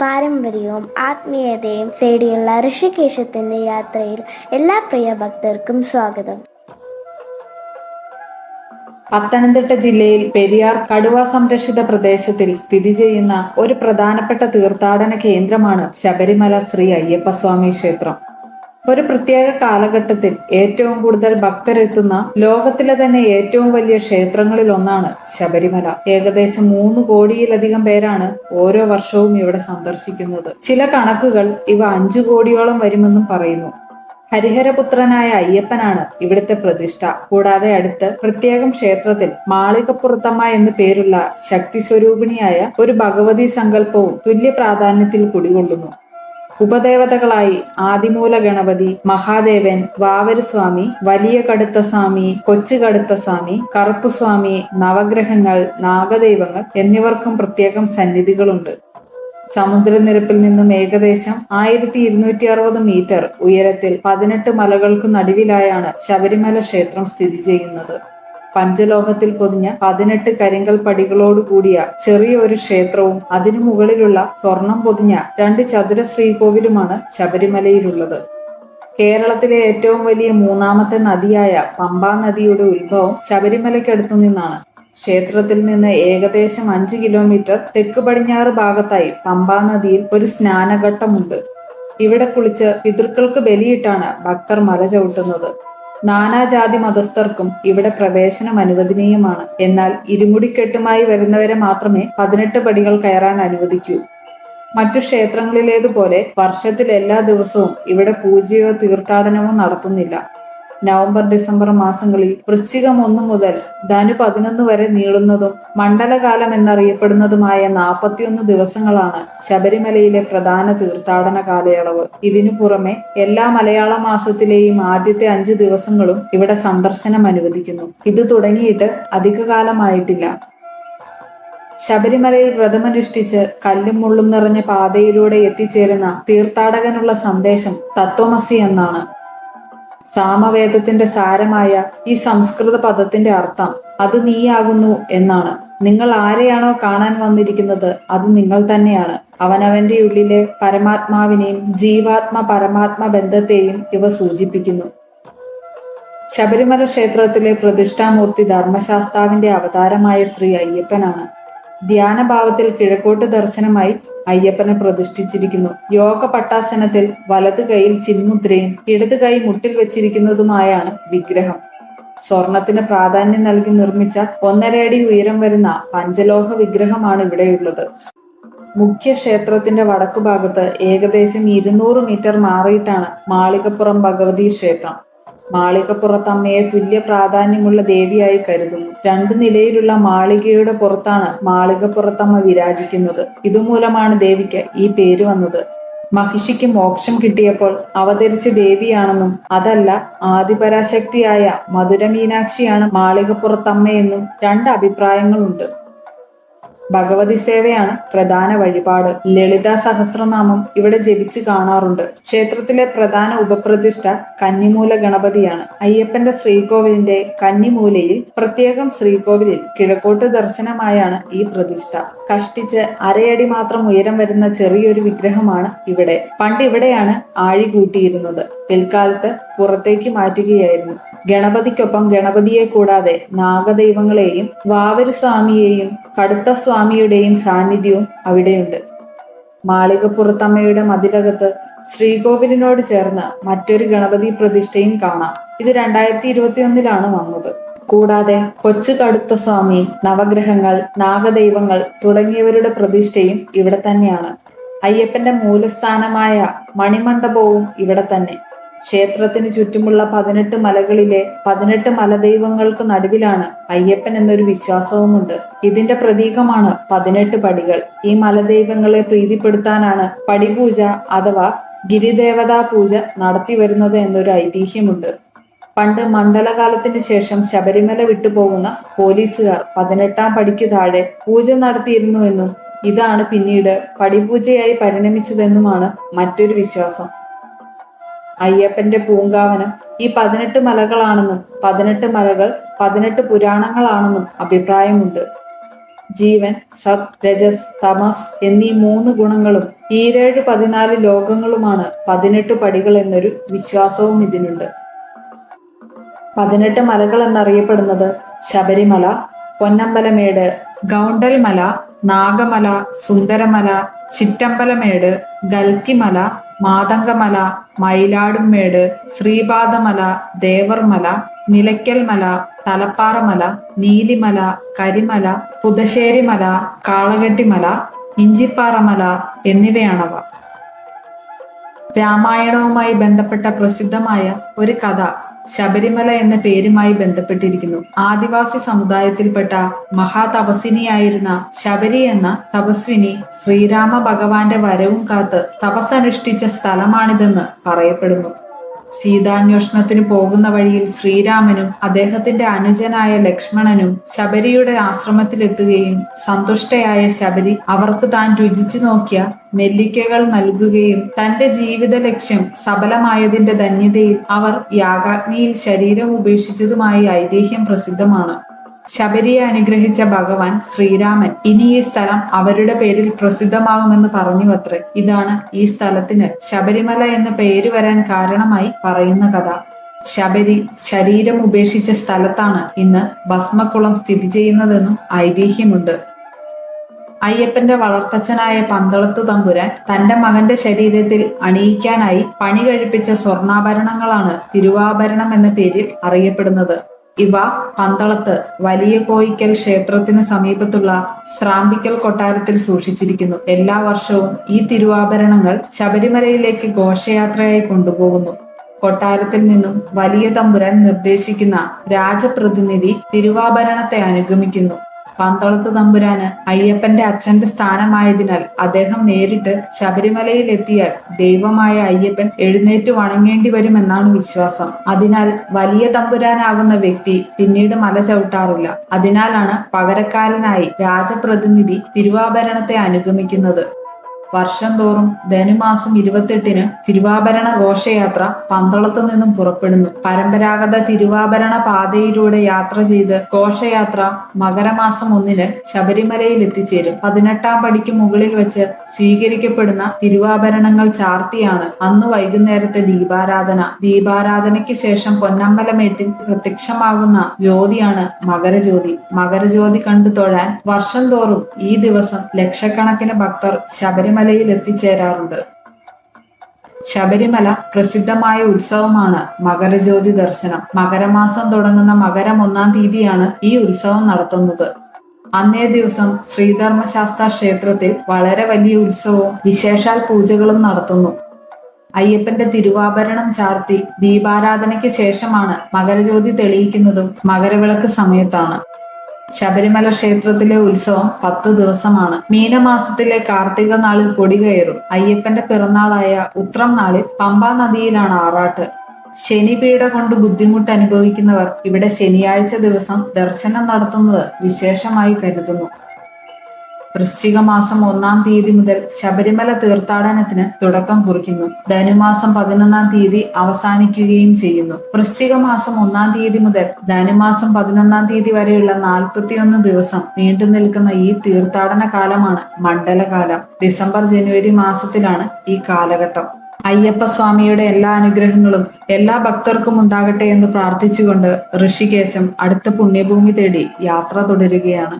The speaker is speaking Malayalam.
പാരമ്പര്യവും ആത്മീയതയും തേടിയുള്ള ഋഷികേശത്തിന്റെ യാത്രയിൽ എല്ലാ പ്രിയ ഭക്തർക്കും സ്വാഗതം. പത്തനംതിട്ട ജില്ലയിൽ പെരിയാർ കടുവ സംരക്ഷിത പ്രദേശത്തിൽ സ്ഥിതി ചെയ്യുന്ന ഒരു പ്രധാനപ്പെട്ട തീർത്ഥാടന കേന്ദ്രമാണ് ശബരിമല ശ്രീ അയ്യപ്പസ്വാമി ക്ഷേത്രം. ഒരു പ്രത്യേക കാലഘട്ടത്തിൽ ഏറ്റവും കൂടുതൽ ഭക്തരെത്തുന്ന ലോകത്തിലെ തന്നെ ഏറ്റവും വലിയ ക്ഷേത്രങ്ങളിൽ ഒന്നാണ് ശബരിമല. ഏകദേശം മൂന്ന് കോടിയിലധികം പേരാണ് ഓരോ വർഷവും ഇവിടെ സന്ദർശിക്കുന്നത്. ചില കണക്കുകൾ ഇവ അഞ്ചു കോടിയോളം വരുമെന്നും പറയുന്നു. ഹരിഹരപുത്രനായ അയ്യപ്പനാണ് ഇവിടുത്തെ പ്രതിഷ്ഠ. കൂടാതെ അടുത്ത് പ്രത്യേകം ക്ഷേത്രത്തിൽ മാളികപ്പുറത്തമ്മ എന്നു പേരുള്ള ശക്തി സ്വരൂപിണിയായ ഒരു ഭഗവതി സങ്കല്പവും തുല്യ പ്രാധാന്യത്തിൽ കുടികൊള്ളുന്നു. ഉപദേവതകളായി ആദിമൂല ഗണപതി മഹാദേവൻ വാവരുസ്വാമി വലിയ കടുത്തസ്വാമി കൊച്ചു കടുത്തസ്വാമി കറുപ്പുസ്വാമി നവഗ്രഹങ്ങൾ നാഗദൈവങ്ങൾ എന്നിവർക്കും പ്രത്യേകം സന്നിധികളുണ്ട്. സമുദ്രനിരപ്പിൽ നിന്നും ഏകദേശം ആയിരത്തി ഇരുന്നൂറ്റി അറുപത് മീറ്റർ ഉയരത്തിൽ പതിനെട്ട് മലകൾക്കു നടുവിലായാണ് ശബരിമല ക്ഷേത്രം സ്ഥിതി ചെയ്യുന്നത്. പഞ്ചലോഹത്തിൽ പൊതിഞ്ഞ പതിനെട്ട് കരിങ്കൽ പടികളോട് കൂടിയ ചെറിയ ഒരു ക്ഷേത്രവും അതിനു മുകളിലുള്ള സ്വർണം പൊതിഞ്ഞ രണ്ട് ചതുര ശ്രീകോവിലുമാണ് ശബരിമലയിലുള്ളത്. കേരളത്തിലെ ഏറ്റവും വലിയ മൂന്നാമത്തെ നദിയായ പമ്പാ നദിയുടെ ഉത്ഭവം ശബരിമലയ്ക്കടുത്തു നിന്നാണ്. ക്ഷേത്രത്തിൽ നിന്ന് ഏകദേശം അഞ്ച് കിലോമീറ്റർ തെക്ക് പടിഞ്ഞാറ് ഭാഗത്തായി പമ്പാ നദിയിൽ ഒരു സ്നാനഘട്ടമുണ്ട്. ഇവിടെ കുളിച്ച് പിതൃക്കൾക്ക് ബലിയിട്ടാണ് ഭക്തർ മല ചവിട്ടുന്നത്. നാനാജാതി മതസ്ഥർക്കും ഇവിടെ പ്രവേശനം അനുവദനീയമാണ്. എന്നാൽ ഇരുമുടിക്കെട്ടുമായി വരുന്നവരെ മാത്രമേ പതിനെട്ട് പടികൾ കയറാൻ അനുവദിക്കൂ. മറ്റു ക്ഷേത്രങ്ങളിലേതുപോലെ വർഷത്തിൽ എല്ലാ ദിവസവും ഇവിടെ പൂജയോ തീർത്ഥാടനമോ നടത്തുന്നില്ല. നവംബർ ഡിസംബർ മാസങ്ങളിൽ വൃശ്ചികം ഒന്നു മുതൽ ധനു പതിനൊന്ന് വരെ നീളുന്നതും മണ്ഡലകാലം എന്നറിയപ്പെടുന്നതുമായ നാൽപ്പത്തിയൊന്ന് ദിവസങ്ങളാണ് ശബരിമലയിലെ പ്രധാന തീർത്ഥാടന കാലയളവ്. ഇതിനു പുറമെ എല്ലാ മലയാള മാസത്തിലെയും ആദ്യത്തെ അഞ്ച് ദിവസങ്ങളും ഇവിടെ സന്ദർശനം അനുവദിക്കുന്നു. ഇത് തുടങ്ങിയിട്ട് അധികകാലമായിട്ടില്ല. ശബരിമലയിൽ വ്രതമനുഷ്ഠിച്ച് കല്ലും മുള്ളും നിറഞ്ഞ പാതയിലൂടെ എത്തിച്ചേരുന്ന തീർത്ഥാടകനുള്ള സന്ദേശം തത്വമസി എന്നാണ്. സാമവേദത്തിന്റെ സാരമായ ഈ സംസ്കൃത പദത്തിന്റെ അർത്ഥം അത് നീയാകുന്നു എന്നാണ്. നിങ്ങൾ ആരെയാണോ കാണാൻ വന്നിരിക്കുന്നത് അത് നിങ്ങൾ തന്നെയാണ്. അവനവന്റെ ഉള്ളിലെ പരമാത്മാവിനെയും ജീവാത്മ പരമാത്മ ബന്ധത്തെയും ഇവ സൂചിപ്പിക്കുന്നു. ശബരിമല ക്ഷേത്രത്തിലെ പ്രതിഷ്ഠാമൂർത്തി ധർമ്മശാസ്താവിന്റെ അവതാരമായ ശ്രീ അയ്യപ്പനാണ്. ധ്യാനഭാവത്തിൽ കിഴക്കോട്ട് ദർശനമായി അയ്യപ്പനെ പ്രതിഷ്ഠിച്ചിരിക്കുന്നു. യോഗ പട്ടാസനത്തിൽ വലത് കൈയിൽ ചിന്മുദ്രയും ഇടത് കൈ മുട്ടിൽ വെച്ചിരിക്കുന്നതുമായാണ് വിഗ്രഹം. സ്വർണത്തിന് പ്രാധാന്യം നൽകി നിർമ്മിച്ച ഒന്നര അടി ഉയരം വരുന്ന പഞ്ചലോഹ വിഗ്രഹമാണ് ഇവിടെയുള്ളത്. മുഖ്യ ക്ഷേത്രത്തിന്റെ വടക്കുഭാഗത്ത് ഏകദേശം ഇരുന്നൂറ് മീറ്റർ മാറിയിട്ടാണ് മാളികപ്പുറം ഭഗവതി ക്ഷേത്രം. മാളികപ്പുറത്തമ്മയെ തുല്യ പ്രാധാന്യമുള്ള ദേവിയായി കരുതുന്നു. രണ്ടു നിലയിലുള്ള മാളികയുടെ പുറത്താണ് മാളികപ്പുറത്തമ്മ വിരാജിക്കുന്നത്. ഇതുമൂലമാണ് ദേവിക്ക് ഈ പേര് വന്നത്. മഹിഷിക്ക് മോക്ഷം കിട്ടിയപ്പോൾ അവതരിച്ച ദേവിയാണെന്നും അതല്ല ആദിപരാശക്തിയായ മധുര മീനാക്ഷിയാണ് മാളികപ്പുറത്തമ്മയെന്നും രണ്ട് അഭിപ്രായങ്ങളുണ്ട്. ഭഗവതി സേവയാണ് പ്രധാന വഴിപാട്. ലളിത സഹസ്രനാമം ഇവിടെ ജപിച്ചു കാണാറുണ്ട്. ക്ഷേത്രത്തിലെ പ്രധാന ഉപപ്രതിഷ്ഠ കന്നിമൂല ഗണപതിയാണ്. അയ്യപ്പന്റെ ശ്രീകോവിലിന്റെ കന്നിമൂലയിൽ പ്രത്യേകം ശ്രീകോവിലിൽ കിഴക്കോട്ട് ദർശനമായാണ് ഈ പ്രതിഷ്ഠ. കഷ്ടിച്ച് അരയടി മാത്രം ഉയരം വരുന്ന ചെറിയൊരു വിഗ്രഹമാണ് ഇവിടെ. പണ്ട് ഇവിടെയാണ് ആഴി കൂട്ടിയിരുന്നത്. പിൽക്കാലത്ത് പുറത്തേക്ക് മാറ്റുകയായിരുന്നു. ഗണപതിക്കൊപ്പം ഗണപതിയെ കൂടാതെ നാഗദൈവങ്ങളെയും വാവരുസ്വാമിയെയും കടുത്ത സ്വാമിയുടെയും സാന്നിധ്യവും അവിടെയുണ്ട്. മാളികപ്പുറത്തമ്മയുടെ മതിലകത്ത് ശ്രീകോവിലിനോട് ചേർന്ന് മറ്റൊരു ഗണപതി പ്രതിഷ്ഠയും കാണാം. ഇത് രണ്ടായിരത്തി ഇരുപത്തിയൊന്നിലാണ് വന്നത്. കൂടാതെ കൊച്ചു കടുത്ത സ്വാമി നവഗ്രഹങ്ങൾ നാഗദൈവങ്ങൾ തുടങ്ങിയവരുടെ പ്രതിഷ്ഠയും ഇവിടെ തന്നെയാണ്. അയ്യപ്പന്റെ മൂലസ്ഥാനമായ മണിമണ്ഡപവും ഇവിടെ തന്നെ. ക്ഷേത്രത്തിന് ചുറ്റുമുള്ള പതിനെട്ട് മലകളിലെ പതിനെട്ട് മലദൈവങ്ങൾക്ക് നടുവിലാണ് അയ്യപ്പൻ എന്നൊരു വിശ്വാസവുമുണ്ട്. ഇതിന്റെ പ്രതീകമാണ് പതിനെട്ട് പടികൾ. ഈ മലദൈവങ്ങളെ പ്രീതിപ്പെടുത്താനാണ് പടിപൂജ അഥവാ ഗിരിദേവതാ പൂജ നടത്തി വരുന്നത് എന്നൊരു ഐതിഹ്യമുണ്ട്. പണ്ട് മണ്ഡലകാലത്തിന് ശേഷം ശബരിമല വിട്ടുപോകുന്ന പോലീസുകാർ പതിനെട്ടാം പടിക്കു താഴെ പൂജ നടത്തിയിരുന്നുവെന്നും ഇതാണ് പിന്നീട് പടിപൂജയായി പരിണമിച്ചതെന്നുമാണ് മറ്റൊരു വിശ്വാസം. അയ്യപ്പന്റെ പൂങ്കാവനം ഈ പതിനെട്ട് മലകളാണെന്നും പതിനെട്ട് മലകൾ പതിനെട്ട് പുരാണങ്ങളാണെന്നും അഭിപ്രായമുണ്ട്. ജീവൻ സത് രജസ് തമസ് എന്നീ മൂന്ന് ഗുണങ്ങളും ഈരേഴ് പതിനാല് ലോകങ്ങളുമാണ് പതിനെട്ട് പടികൾ എന്നൊരു വിശ്വാസവും ഇതിനുണ്ട്. പതിനെട്ട് മലകൾ എന്നറിയപ്പെടുന്നത് ശബരിമല പൊന്നമ്പലമേട് ഗൗണ്ടൽമല നാഗമല സുന്ദരമല ചിറ്റമ്പലമേട് ഗൽക്കിമല മാതങ്കമല മയിലാടുംമേട് ശ്രീപാദമല ദേവർമല നിലയ്ക്കൽമല തലപ്പാറമല നീലിമല കരിമല പുതശ്ശേരിമല കാളകെട്ടിമല ഇഞ്ചിപ്പാറമല എന്നിവയാണവ. രാമായണവുമായി ബന്ധപ്പെട്ട പ്രസിദ്ധമായ ഒരു കഥ ശബരിമല എന്ന പേരുമായി ബന്ധപ്പെട്ടിരിക്കുന്നു. ആദിവാസി സമുദായത്തിൽപ്പെട്ട മഹാതപസ്വിനിയായിരുന്ന ശബരി എന്ന തപസ്വിനി ശ്രീരാമ ഭഗവാന്റെ വരവും കാത്ത് തപസ്സനുഷ്ഠിച്ച സ്ഥലമാണിതെന്ന് പറയപ്പെടുന്നു. സീതാന്വേഷണത്തിന് പോകുന്ന വഴിയിൽ ശ്രീരാമനും അദ്ദേഹത്തിന്റെ അനുജനായ ലക്ഷ്മണനും ശബരിയുടെ ആശ്രമത്തിലെത്തുകയും സന്തുഷ്ടയായ ശബരി അവർക്ക് താൻ രുചിച്ചു നോക്കിയ നെല്ലിക്കകൾ നൽകുകയും തന്റെ ജീവിത ലക്ഷ്യം സഫലമായതിന്റെ ധന്യതയിൽ അവർ യാഗാഗ്നിയിൽ ശരീരം ഉപേക്ഷിച്ചതുമായി ഐതിഹ്യം പ്രസിദ്ധമാണ്. ശബരിയെ അനുഗ്രഹിച്ച ഭഗവാൻ ശ്രീരാമൻ ഇനി ഈ സ്ഥലം അവരുടെ പേരിൽ പ്രസിദ്ധമാകുമെന്ന് പറഞ്ഞു അത്രേ ഇതാണ് ഈ സ്ഥലത്തിന് ശബരിമല എന്ന പേര് വരാൻ കാരണമായി പറയുന്ന കഥ. ശബരി ശരീരം ഉപേക്ഷിച്ച സ്ഥലത്താണ് ഇന്ന് ഭസ്മക്കുളം സ്ഥിതി ചെയ്യുന്നതെന്നും ഐതിഹ്യമുണ്ട്. അയ്യപ്പന്റെ വളർത്തച്ഛനായ പന്തളത്തു തമ്പുരാൻ തന്റെ മകന്റെ ശരീരത്തിൽ അണിയിക്കാനായി പണി കഴിപ്പിച്ച സ്വർണാഭരണങ്ങളാണ് തിരുവാഭരണം എന്ന പേരിൽ അറിയപ്പെടുന്നത്. ഇവ പന്തളത്ത് വലിയ കോയിക്കൽ ക്ഷേത്രത്തിന് സമീപത്തുള്ള ശ്രാമ്പിക്കൽ കൊട്ടാരത്തിൽ സൂക്ഷിച്ചിരിക്കുന്നു. എല്ലാ വർഷവും ഈ തിരുവാഭരണങ്ങൾ ശബരിമലയിലേക്ക് ഘോഷയാത്രയായി കൊണ്ടുപോകുന്നു. കൊട്ടാരത്തിൽ നിന്നും വലിയ തമ്പുരാൻ നിർദ്ദേശിക്കുന്ന രാജപ്രതിനിധി തിരുവാഭരണത്തെ അനുഗമിക്കുന്നു. പന്തളത്ത് തമ്പുരാന് അയ്യപ്പന്റെ അച്ഛന്റെ സ്ഥാനമായതിനാൽ അദ്ദേഹം നേരിട്ട് ശബരിമലയിൽ എത്തിയാൽ ദൈവമായ അയ്യപ്പൻ എഴുന്നേറ്റ് വണങ്ങേണ്ടി വരുമെന്നാണ് വിശ്വാസം. അതിനാൽ വലിയ തമ്പുരാനാകുന്ന വ്യക്തി പിന്നീട് മല ചവിട്ടാറില്ല. അതിനാലാണ് പകരക്കാരനായി രാജപ്രതിനിധി തിരുവാഭരണത്തെ അനുഗമിക്കുന്നത്. വർഷം തോറും ധനുമാസം ഇരുപത്തെട്ടിന് തിരുവാഭരണ ഘോഷയാത്ര പന്തളത്തു നിന്നും പുറപ്പെടുന്നു. പരമ്പരാഗത തിരുവാഭരണ പാതയിലൂടെ യാത്ര ചെയ്ത് ഘോഷയാത്ര മകരമാസം ഒന്നിന് ശബരിമലയിൽ എത്തിച്ചേരും. പതിനെട്ടാം പടിക്ക് മുകളിൽ വെച്ച് സ്വീകരിക്കപ്പെടുന്ന തിരുവാഭരണങ്ങൾ ചാർത്തിയാണ് അന്ന് വൈകുന്നേരത്തെ ദീപാരാധന. ദീപാരാധനയ്ക്ക് ശേഷം പൊന്നമ്പലമേട്ടിൽ പ്രത്യക്ഷമാകുന്ന ജ്യോതിയാണ് മകരജ്യോതി. മകരജ്യോതി കണ്ടു തൊഴാൻ വർഷം തോറും ഈ ദിവസം ലക്ഷക്കണക്കിന് ഭക്തർ ശബരിമലയിൽ എത്തിച്ചേരാറുണ്ട്. ശബരിമല പ്രസിദ്ധമായ ഉത്സവമാണ് മകരജ്യോതി ദർശനം. മകരമാസം തുടങ്ങുന്ന മകരം ഒന്നാം തീയതിയാണ് ഈ ഉത്സവം നടത്തുന്നത്. അന്നേ ദിവസം ശ്രീധർമ്മശാസ്ത്ര ക്ഷേത്രത്തിൽ വളരെ വലിയ ഉത്സവവും വിശേഷാൽ പൂജകളും നടത്തുന്നു. അയ്യപ്പന്റെ തിരുവാഭരണം ചാർത്തി ദീപാരാധനയ്ക്ക് ശേഷമാണ് മകരജ്യോതി തെളിയിക്കുന്നതും മകരവിളക്ക് സമയത്താണ്. ശബരിമല ക്ഷേത്രത്തിലെ ഉത്സവം പത്ത് ദിവസമാണ്. മീനമാസത്തിലെ കാർത്തിക നാളിൽ കൊടികയറും അയ്യപ്പന്റെ പിറന്നാളായ ഉത്രം നാളിൽ പമ്പാ നദിയിലാണ് ആറാട്ട്. ശനിപീഡ കൊണ്ട് ബുദ്ധിമുട്ട് അനുഭവിക്കുന്നവർ ഇവിടെ ശനിയാഴ്ച ദിവസം ദർശനം നടത്തുന്നത് വിശേഷമായി കരുതുന്നു. വൃശ്ചിക മാസം ഒന്നാം തീയതി മുതൽ ശബരിമല തീർത്ഥാടനത്തിന് തുടക്കം കുറിക്കുന്നു. ധനുമാസം പതിനൊന്നാം തീയതി അവസാനിക്കുകയും ചെയ്യുന്നു. വൃശ്ചിക മാസം ഒന്നാം തീയതി മുതൽ ധനുമാസം പതിനൊന്നാം തീയതി വരെയുള്ള നാൽപ്പത്തിയൊന്ന് ദിവസം നീണ്ടു നിൽക്കുന്ന ഈ തീർത്ഥാടന കാലമാണ് മണ്ഡലകാലം. ഡിസംബർ ജനുവരി മാസത്തിലാണ് ഈ കാലഘട്ടം. അയ്യപ്പ സ്വാമിയുടെ എല്ലാ അനുഗ്രഹങ്ങളും എല്ലാ ഭക്തർക്കും ഉണ്ടാകട്ടെ എന്ന് പ്രാർത്ഥിച്ചുകൊണ്ട് ഋഷികേശം അടുത്ത പുണ്യഭൂമി തേടി യാത്ര തുടരുകയാണ്.